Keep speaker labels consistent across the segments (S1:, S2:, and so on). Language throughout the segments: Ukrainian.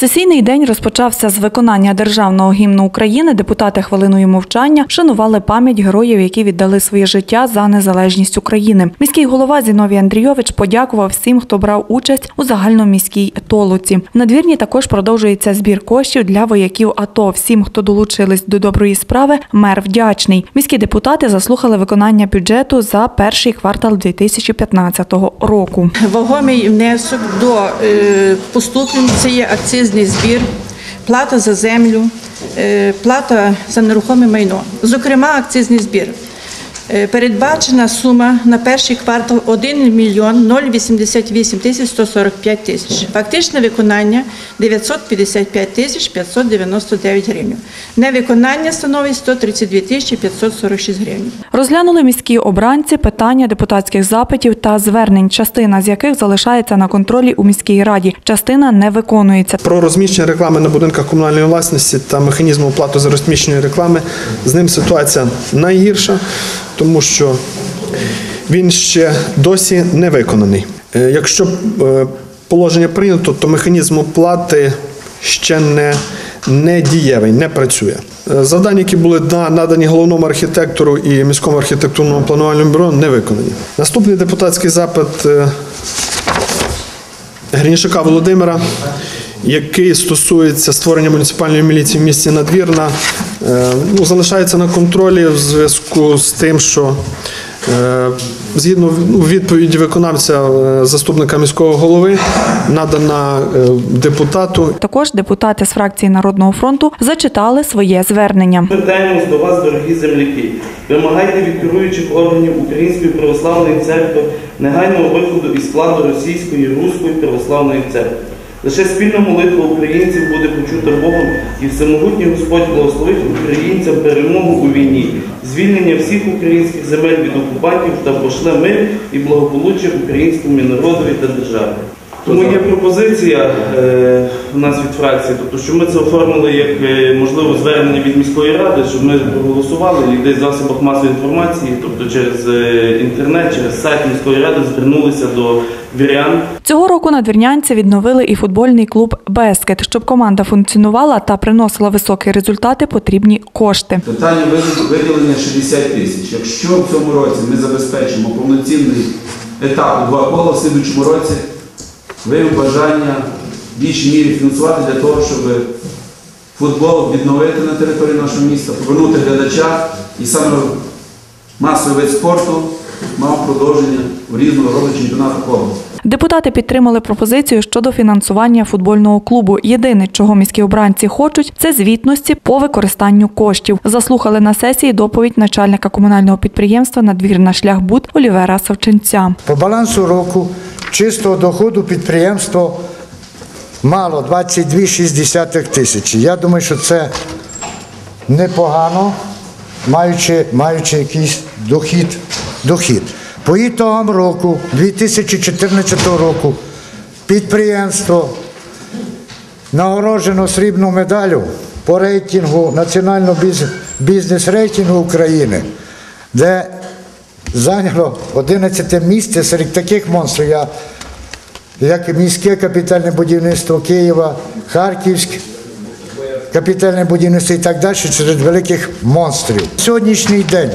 S1: Сесійний день розпочався з виконання державного гімну України. Депутати хвилиною мовчання вшанували пам'ять героїв, які віддали своє життя за незалежність України. Міський голова Зіновій Андрійович подякував всім, хто брав участь у загальноміській толоці. В надвірні також продовжується збір коштів для вояків АТО. Всім, хто долучились до доброї справи, мер вдячний. Міські депутати заслухали виконання бюджету за перший квартал 2015 року.
S2: Вагомий внесок до е, поступлень це акцизний збір, плата за землю, е, плата за нерухоме майно. Зокрема, акцизний збір. Е, Передбачена сума на перший квартал 1 мільйон 088 тисяч 145 тисяч. Фактичне виконання 955 тисяч 599 гривень. Невиконання становить 132 тисячі 546 гривень.
S1: Розглянули міські обранці питання депутатських запитів та звернень, частина з яких залишається на контролі у міській раді, частина не виконується.
S3: Про розміщення реклами на будинках комунальної власності та механізм оплати за розміщення реклами з ним ситуація найгірша, тому що він ще досі не виконаний. Е, Якщо е, положення прийнято, то механізм оплати ще не, не дієвий, не працює. Е, Завдання, які були надані головному архітектору і міському архітектурному планувальному бюро, не виконані. Наступний депутатський запит Грінішака Володимира, який стосується створення муніципальної міліції в місті Надвірна, е, ну, залишається на контролі в зв'язку з тим, що е, згідно ну, відповіді виконавця е, заступника міського голови надана депутату
S1: Також депутати з фракції Народного фронту зачитали своє звернення.
S4: Звертаємось до вас, дорогі земляки. Вимагайте від керуючих органів Української православної церкви негайного виходу із складу російської руської православної церкви. Лише спільна молитва українців буде почута Богом, і всемогутній Господь благословить українцям перемогу у війні, звільнення всіх українських земель від окупантів та пошле мир і благополуччя українському народові та державі. Тому є пропозиція е, у нас від фракції, тобто, що ми це оформили як е, можливо звернення від міської ради, щоб ми проголосували і десь в засобах масової інформації, тобто через е, інтернет, через сайт міської ради звернулися до вірян
S1: Цього року надвірнянці відновили і футбольний клуб Бескет. Щоб команда функціонувала та приносила високі результати, потрібні кошти.
S5: Питання виділення 60 тисяч. Якщо в цьому році ми забезпечимо повноцінний етап у два кола, в слідучому році виявимо бажання в більшій мірі фінансувати для того, щоб футбол відновити на території нашого міста, повернути глядача і саме масовий вид спорту мав продовження в різного роду чемпіонатах області.
S1: Депутати підтримали пропозицію щодо фінансування футбольного клубу. Єдине, чого міські обранці хочуть, це звітності по використанню коштів. Заслухали на сесії доповідь начальника комунального підприємства Надвірна шляхбуд Олівера Савченця.
S6: По балансу року чистого доходу підприємство мало 22,6 тисячі. Я думаю, що це непогано, маючи, маючи якийсь дохід. Дохід. По ітогам року, 2014 року, підприємство нагороджено срібну медалю по рейтингу Національного бізнес-рейтингу України, де зайняло 11 місце серед таких монстрів, як міське капітальне будівництво Києва, Харківськ, капітальне будівництво і так далі, серед великих монстрів. Сьогоднішній день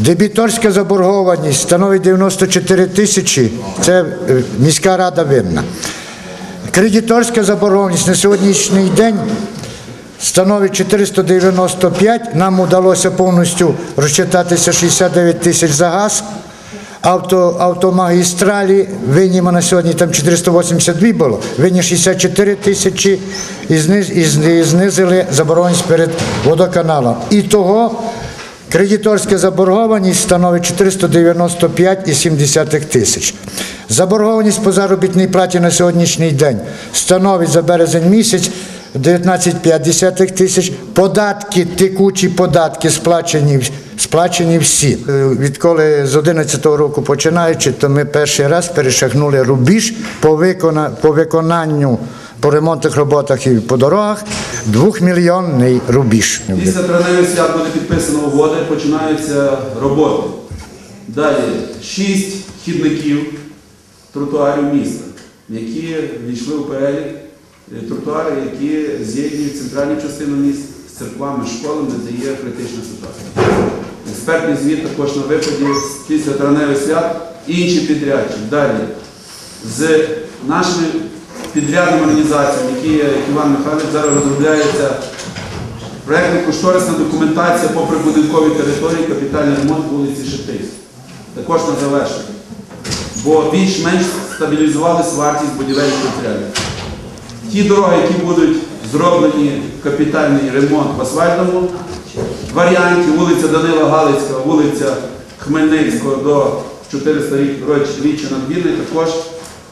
S6: дебіторська заборгованість становить 94 тисячі, це е, міська рада винна. Кредиторська заборгованість на сьогоднішній день становить 495. Нам вдалося повністю розчитатися 69 тисяч за газ. Авто, автомагістралі винні на сьогодні там 482 було, винні 64 тисячі і знизили заборгованість перед водоканалом. І того кредиторська заборгованість становить 495,7 тисяч. Заборгованість по заробітній платі на сьогоднішній день становить за березень місяць 19,5 тисяч. Податки, текучі податки сплачені, сплачені всі. Е, Відколи з 11 року починаючи, то ми перший раз перешагнули рубіж по виконанню по ремонтних роботах і по дорогах двохмільйонний рубіж.
S5: Після травневих свят буде підписана угода починаються роботи. Далі шість хідників тротуарів міста, які війшли у перелік е, тротуари, які з'єднують центральну частину міст з церквами, школами, де є критична ситуація. Експертний звіт також на виході після травневих свят, інші підрядчі. Далі з нашими підрядними організаціями, які Іван Михайлович, зараз розробляється проєктно-кошторисна документація по прибудинковій території, капітальний ремонт вулиці Шептицької. Також на завершення. Бо більш-менш стабілізувалась вартість будівельних матеріалів. Ті дороги, які будуть зроблені капітальний ремонт в асфальтному варіанті, вулиця Данила Галицька, вулиця Хмельницького до 400 річчя надвірний, також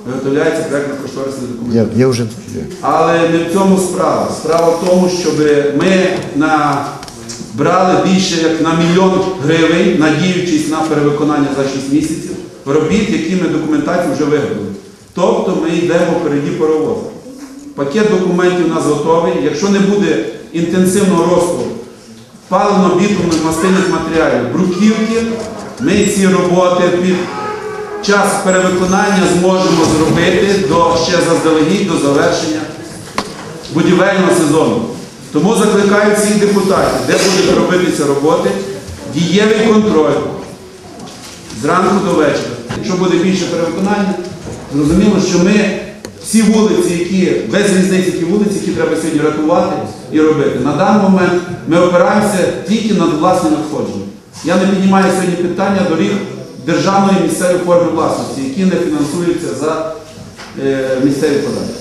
S5: виготовляється проєктно-кошторисна документація.
S6: Я, я вже
S5: Але не в цьому справа. Справа в тому, щоб ми на... брали більше як на мільйон гривень, надіючись на перевиконання за 6 місяців, робіт, які ми документацію вже виготовили. Тобто ми йдемо впереді паровоза. Пакет документів у нас готовий. Якщо не буде інтенсивного росту паливно-бітумних мастильних матеріалів, бруківки, ми ці роботи під час перевиконання зможемо зробити до ще заздалегідь до завершення будівельного сезону. Тому закликаю всіх депутатів, де будуть робитися роботи, дієвий контроль зранку до вечора. Якщо буде більше перевиконання, зрозуміло, що ми всі вулиці, які без різниці ті вулиці, які треба сьогодні рятувати і робити. На даний момент ми опираємося тільки на власні надходження. Я не піднімаю сьогодні питання доріг державної місцевої форми власності, які не фінансуються за е, місцеві податки.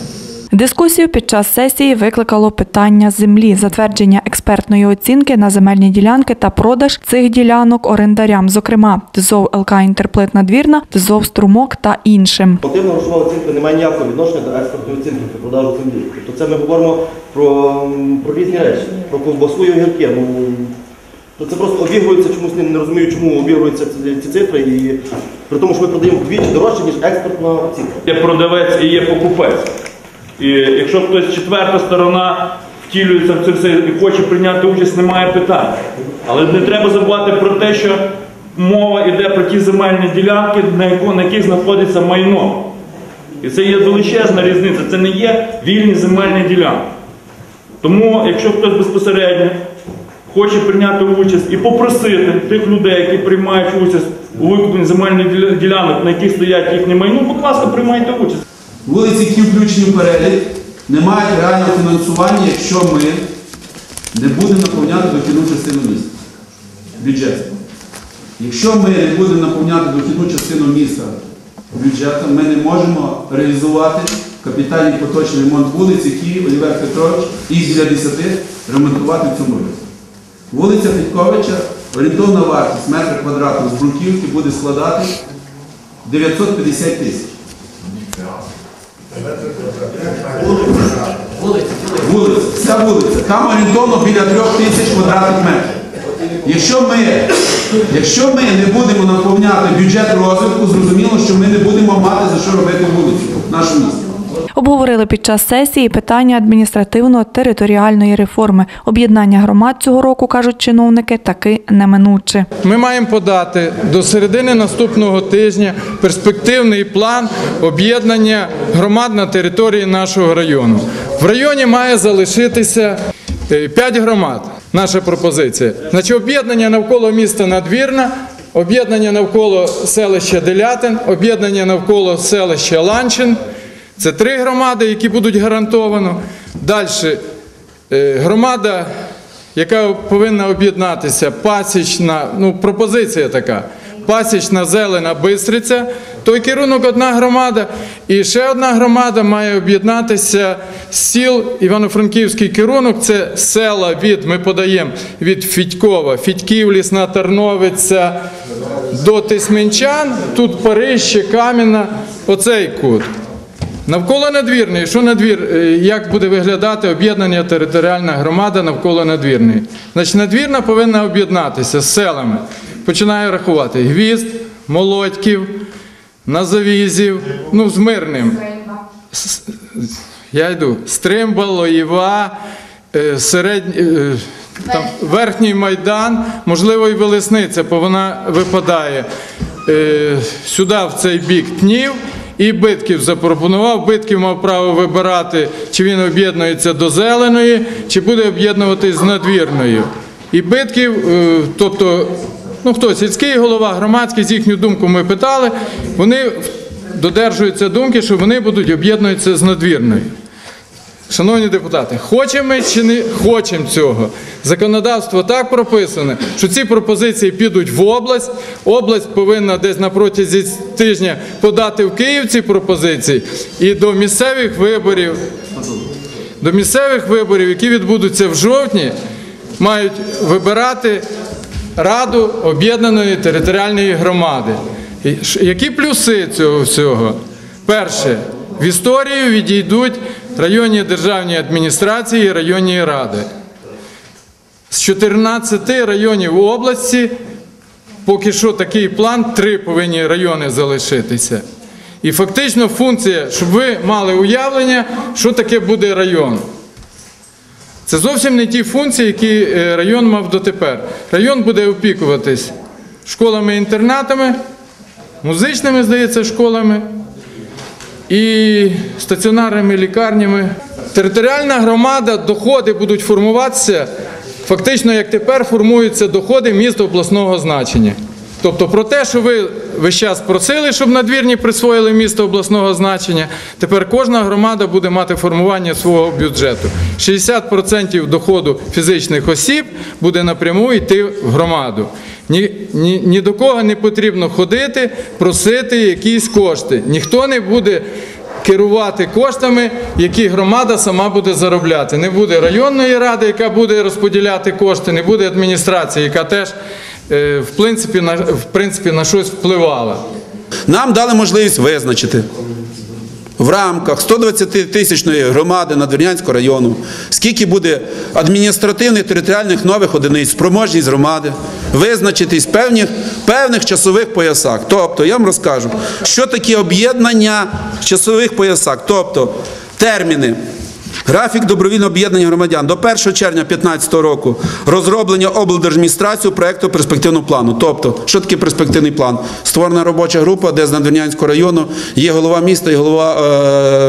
S1: Дискусію під час сесії викликало питання землі, затвердження експертної оцінки на земельні ділянки та продаж цих ділянок орендарям, зокрема ТЗОВ ЛК Інтерплит Надвірна, ТЗОВ Струмок та іншим.
S7: Нормативна грошова оцінка не має ніякого відношення до експортної оцінки при продажу землі. Тобто це ми говоримо про, про різні речі, про ковбасу і огірки. Ну, то це просто обігрується, чомусь не, розумію, чому обігруються ці, ці цифри, і при тому, що ми продаємо вдвічі дорожче, ніж експортна оцінка.
S8: Є продавець і є покупець. І якщо хтось четверта сторона втілюється в це все і хоче прийняти участь, немає питань. Але не треба забувати про те, що мова йде про ті земельні ділянки, на яких знаходиться майно. І це є величезна різниця. Це не є вільні земельні ділянки. Тому, якщо хтось безпосередньо хоче прийняти участь і попросити тих людей, які приймають участь у викупленні земельних ділянок, на яких стоять їхні майно, будь ласка, приймайте участь.
S5: Вулиці, які включені в перелік, не мають реального фінансування, якщо ми не будемо наповняти дохідну частину міста. Бюджет. Якщо ми не будемо наповняти дохідну частину міста бюджетом, ми не можемо реалізувати капітальний поточний ремонт вулиць, які Олівер Петрович біля 10 ремонтувати в цьому році. Вулиця Федьковича, орієнтовна вартість метра квадратного з бруківки буде складати 950 тисяч. Вулиця, вся вулиця. Там орієнтовно біля трьох тисяч квадратних метрів. Якщо ми, якщо ми не будемо наповняти бюджет розвитку, зрозуміло, що ми не будемо мати за що робити вулицю в нашому місті.
S1: Обговорили під час сесії питання адміністративно-територіальної реформи. Об'єднання громад цього року, кажуть чиновники, таки неминуче.
S9: Ми маємо подати до середини наступного тижня перспективний план об'єднання громад на території нашого району. В районі має залишитися 5 громад. Наша пропозиція. Значить, об'єднання навколо міста Надвірна, об'єднання навколо селища Делятин, об'єднання навколо селища Ланчин. Це три громади, які будуть гарантовано. Далі громада яка повинна об'єднатися, пасічна, ну пропозиція така. Пасічна зелена Бистриця, той керунок одна громада, і ще одна громада має об'єднатися з сіл Івано-Франківський керунок. Це села від, ми подаємо від Фідькова, Фідьків, Лісна Тарновиця до Тисменчан, тут Парище, Кам'яна, оцей кут. Навколо надвірної, що надвір, е, як буде виглядати об'єднання територіальна громада навколо надвірної? Значить, надвірна повинна об'єднатися з селами. Починаю рахувати: Гвізд, Молодьків, Назавізів, ну з мирним. Я йду. Стримба, Лоєва, е, середній, е, там, Верхній Майдан, можливо, і Велесниця, бо вона випадає сюди, в цей бік Тнів, І Битків запропонував. Битків мав право вибирати, чи він об'єднується до зеленої, чи буде об'єднуватись з надвірною. І Битків, е, тобто, ну хто, сільський голова, громадський, з їхню думку ми питали, вони додержуються думки, що вони будуть об'єднуватися з надвірною. Шановні депутати, хочемо ми чи не хочемо цього? Законодавство так прописане, що ці пропозиції підуть в область. Область повинна десь на протязі тижня подати в Київ ці пропозиції і до місцевих виборів. До місцевих виборів, які відбудуться в жовтні, мають вибирати Раду об'єднаної територіальної громади. Які плюси цього всього? Перше, в історію відійдуть районні державні адміністрації і районні ради. З 14 районів області, поки що такий план, три повинні райони залишитися. І фактично функція, щоб ви мали уявлення, що таке буде район. Це зовсім не ті функції, які е, район мав дотепер. Район буде опікуватись школами-інтернатами, музичними, здається, школами і стаціонарними лікарнями. Територіальна громада, доходи будуть формуватися фактично, як тепер формуються доходи міст обласного значення. Тобто про те, що ви весь час просили, щоб надвірні присвоїли місто обласного значення, тепер кожна громада буде мати формування свого бюджету. 60% доходу фізичних осіб буде напряму йти в громаду. Ні, ні, ні до кого не потрібно ходити, просити якісь кошти. Ніхто не буде керувати коштами, які громада сама буде заробляти. Не буде районної ради, яка буде розподіляти кошти, не буде адміністрації, яка теж е, в принципі на, в принципі, на щось впливала.
S5: Нам дали можливість визначити в рамках 120-тисячної громади Надвірнянського району, скільки буде адміністративних територіальних нових одиниць, спроможність громади, визначитись певних, певних часових поясах. Тобто, я вам розкажу, що таке об'єднання часових поясах, тобто терміни. Графік добровільного об'єднання громадян до 1 червня 2015 року розроблення облдержадміністрацією проєкту перспективного плану. Тобто, що таке перспективний план? Створена робоча група, де з Надвірнянського району є голова міста і голова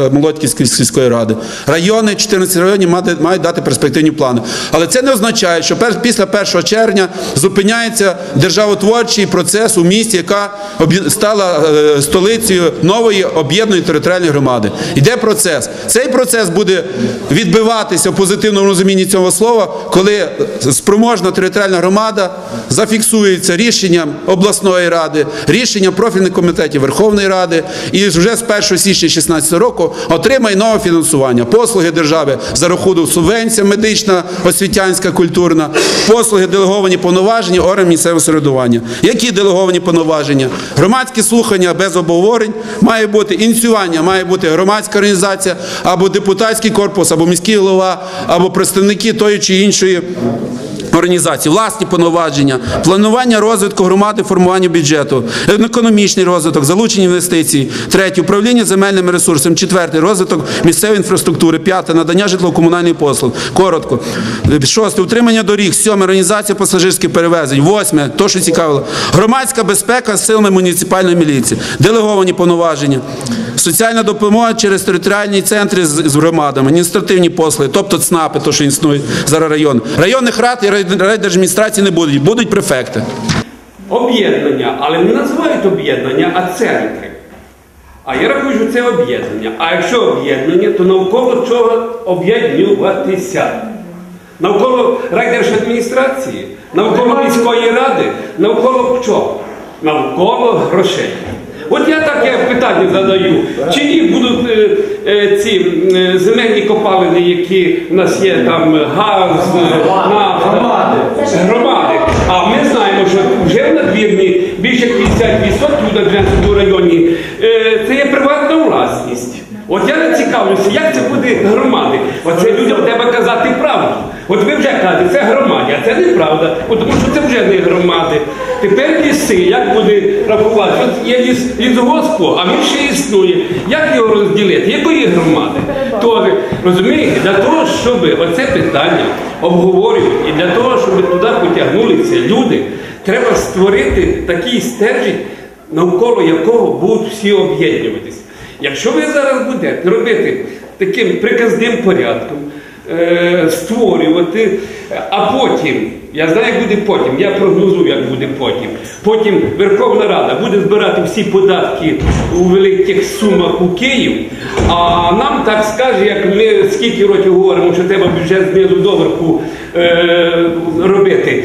S5: е, Молодківської сільської ради. Райони, 14 районів мають, мають дати перспективні плани. Але це не означає, що пер, після 1 червня зупиняється державотворчий процес у місті, яка стала е, столицею нової об'єднаної територіальної громади. Йде процес. Цей процес буде відбиватися в позитивному розумінні цього слова, коли спроможна територіальна громада зафіксується рішенням обласної ради, рішенням профільних комітетів Верховної Ради і вже з 1 січня 2016 року отримає нове фінансування. Послуги держави за рахунок субвенція медична, освітянська, культурна, послуги делеговані повноваження органів місцевого самоврядування. Які делеговані повноваження? Громадські слухання без обговорень має бути ініціювання, має бути громадська організація або депутатський корпус, або міський голова, або представники тої чи іншої. Організації, власні повноваження, планування розвитку громади, формування бюджету, економічний розвиток, залучення інвестицій, третє управління земельними ресурсами, четверте розвиток місцевої інфраструктури, п'яте надання житлово-комунальних послуг. Коротко. Шосте утримання доріг, сьоме організація пасажирських перевезень, восьме, то що цікавило, громадська безпека з силами муніципальної міліції, делеговані повноваження, соціальна допомога через територіальні центри з, громадами, адміністративні послуги, тобто ЦНАПи, то що існують зараз район. Районних рад і райдержадміністрації не будуть, будуть префекти.
S10: об'єднання, але не називають об'єднання, а центри. А я рахую, що це об'єднання. А якщо об'єднання, то навколо чого об'єднуватися? Навколо райдержадміністрації, навколо міської ради, навколо чого? Навколо грошей. От я таке питання задаю. Чи їх будуть е, е, ці е, земельні копалини, які в нас є там газ, нафта? Громади. Громади. А ми знаємо, що вже в надвірні більше 50% в Надвірнському районі е, це є приватна власність. От я не цікавлюся, як це буде громади. Оце людям треба казати правду. От ви вже кажете, це громаді, а це неправда, От тому що це вже не громади. Тепер ліси, як буде рахувати? От є ліс лісгоспу, а він ще існує. Як його розділити? Якої громади? То розумієте, для того, щоб оце питання обговорювати і для того, щоб туди потягнулися люди, треба створити такий стержень, навколо якого будуть всі об'єднуватись. Якщо ви зараз будете робити таким приказним порядком, е, створювати, а потім, я знаю, як буде потім, я прогнозую, як буде потім. Потім Верховна Рада буде збирати всі податки у великих сумах у Київ, а нам так скаже, як ми скільки років говоримо, що треба бюджет знизу доверху е, робити.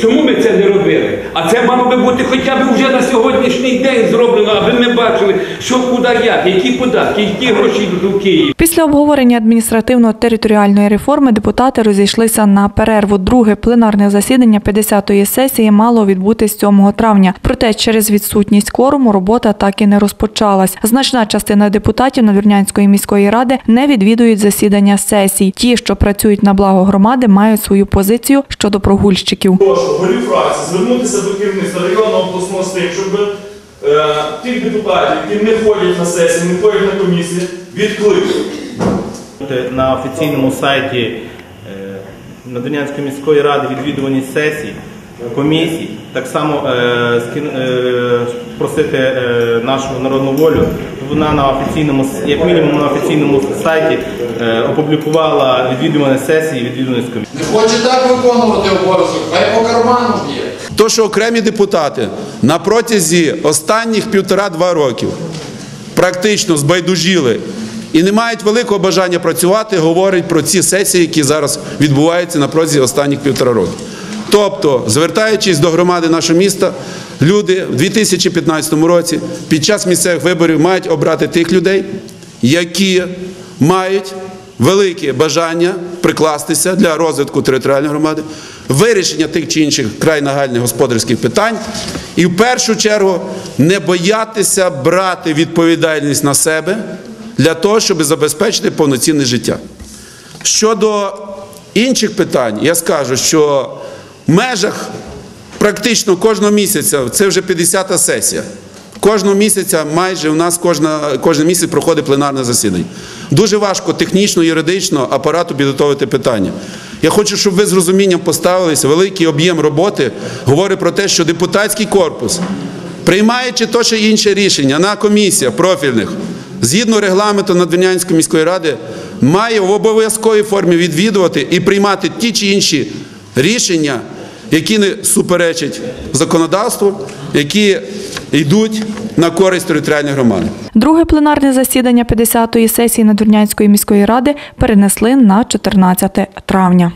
S10: Чому ми це не робили? А це мало би бути хоча б вже на сьогоднішній день зроблено, аби ми бачили, що куди як, які податки, які гроші йдуть у Київ.
S1: Після обговорення адміністративно-територіальної реформи депутати розійшлися на перерву. Друге пленарне засідання 50-ї сесії мало відбутись 7 травня. Проте через відсутність кворуму робота так і не розпочалась. Значна частина депутатів Надвірнянської міської ради не відвідують засідання сесій. Ті, що працюють на благо громади, мають свою позицію щодо прогульщиків.
S11: Прошу голів фракції звернутися до керівництва районного обласного щоб е, тих депутатів, які не ходять на сесії, не ходять на комісії, відкликали.
S7: На офіційному сайті Надонянської Надвірнянської міської ради відвідуваність сесій, комісій, так само е, скин- е, просити е, нашу народну волю, вона на офіційному, як мінімум на офіційному сайті е, опублікувала відвідуваність сесії, відвідуваність комісії.
S12: Не хоче так виконувати обов'язок, хай по карману б'є.
S5: То, що окремі депутати на протязі останніх півтора-два років практично збайдужіли і не мають великого бажання працювати, говорить про ці сесії, які зараз відбуваються на протязі останніх півтора року. Тобто, звертаючись до громади нашого міста, люди в 2015 році під час місцевих виборів мають обрати тих людей, які мають велике бажання прикластися для розвитку територіальної громади, вирішення тих чи інших край нагальних господарських питань, і в першу чергу не боятися брати відповідальність на себе для того, щоб забезпечити повноцінне життя. Щодо інших питань, я скажу, що межах практично кожного місяця, це вже 50-та сесія. Кожного місяця майже у нас кожна, кожен місяць проходить пленарне засідання. Дуже важко технічно, юридично апарату підготовити питання. Я хочу, щоб ви з розумінням поставилися. Великий об'єм роботи говорить про те, що депутатський корпус, приймаючи то чи інше рішення на комісіях профільних, згідно регламенту Надвірнянської міської ради, має в обов'язковій формі відвідувати і приймати ті чи інші рішення, які не суперечать законодавству, які йдуть на користь територіальної громади.
S1: Друге пленарне засідання 50-ї сесії Надвірнянської міської ради перенесли на 14 травня.